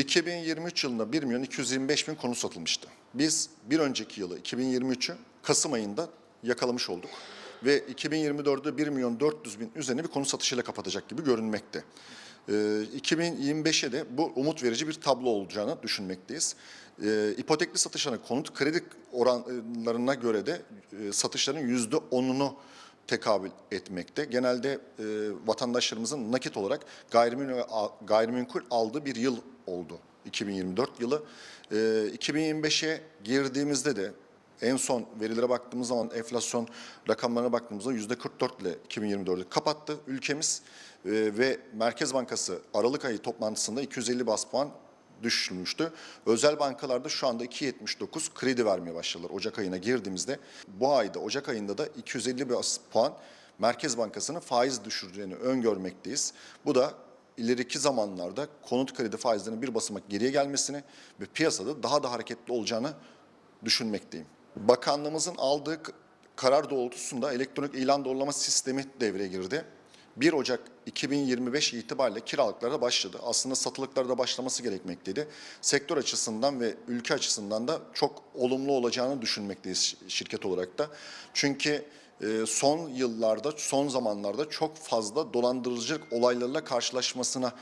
2023 yılında 1 milyon 225 bin konut satılmıştı. Biz bir önceki yılı 2023'ü Kasım ayında yakalamış olduk. Ve 2024'de 1 milyon 400 bin üzerine bir konut satışıyla kapatacak gibi görünmekte. Ee, 2025'e de bu umut verici bir tablo olacağını düşünmekteyiz. Ee, ipotekli satışların konut kredi oranlarına göre de e, satışların %10'unu tekabül etmekte. Genelde e, vatandaşlarımızın nakit olarak gayrimenkul, gayrimenkul aldığı bir yıl oldu 2024 yılı. E, 2025'e girdiğimizde de en son verilere baktığımız zaman enflasyon rakamlarına baktığımızda yüzde 44 ile 2024'ü kapattı ülkemiz E, ve Merkez Bankası Aralık ayı toplantısında 250 bas puan düşürmüştü. Özel bankalarda şu anda 2.79 kredi vermeye başladılar Ocak ayına girdiğimizde. Bu ayda Ocak ayında da 250 bas puan Merkez Bankası'nın faiz düşüreceğini öngörmekteyiz. Bu da ileriki zamanlarda konut kredi faizlerinin bir basamak geriye gelmesini ve piyasada daha da hareketli olacağını düşünmekteyim. Bakanlığımızın aldığı karar doğrultusunda elektronik ilan doğrulama sistemi devreye girdi. 1 Ocak 2025 itibariyle kiralıklar da başladı. Aslında satılıklar da başlaması gerekmekteydi. Sektör açısından ve ülke açısından da çok olumlu olacağını düşünmekteyiz şi- şirket olarak da. Çünkü e, son yıllarda, son zamanlarda çok fazla dolandırıcılık olaylarıyla karşılaşmasına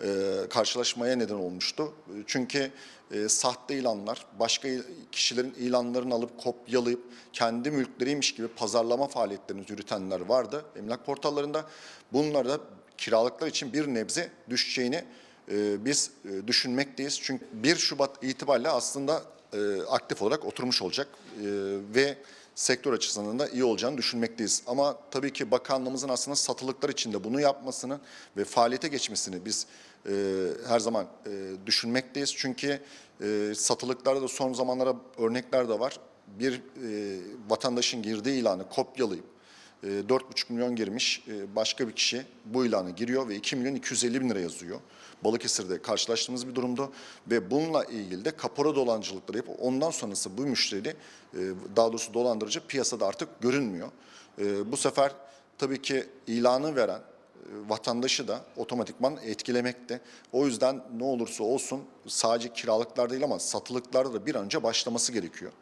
e, karşılaşmaya neden olmuştu. Çünkü e, sahte ilanlar, başka il- kişilerin ilanlarını alıp kopyalayıp kendi mülkleriymiş gibi pazarlama faaliyetlerini yürütenler vardı emlak portallarında. Bunlar da kiralıklar için bir nebze düşeceğini e, biz e, düşünmekteyiz. Çünkü 1 Şubat itibariyle aslında e, aktif olarak oturmuş olacak e, ve sektör açısından da iyi olacağını düşünmekteyiz. Ama tabii ki bakanlığımızın aslında satılıklar içinde bunu yapmasını ve faaliyete geçmesini biz e, her zaman e, düşünmekteyiz. Çünkü e, satılıklarda da son zamanlara örnekler de var. Bir e, vatandaşın girdiği ilanı kopyalayıp 4,5 milyon girmiş e, başka bir kişi bu ilanı giriyor ve 2 milyon 250 bin lira yazıyor. Balıkesir'de karşılaştığımız bir durumdu ve bununla ilgili de kapora dolancılıkları yapıp ondan sonrası bu müşteri e, daha doğrusu dolandırıcı piyasada artık görünmüyor. E, Bu sefer tabii ki ilanı veren e, vatandaşı da otomatikman etkilemekte. O yüzden ne olursa olsun sadece kiralıklar değil ama satılıklarda da bir an önce başlaması gerekiyor.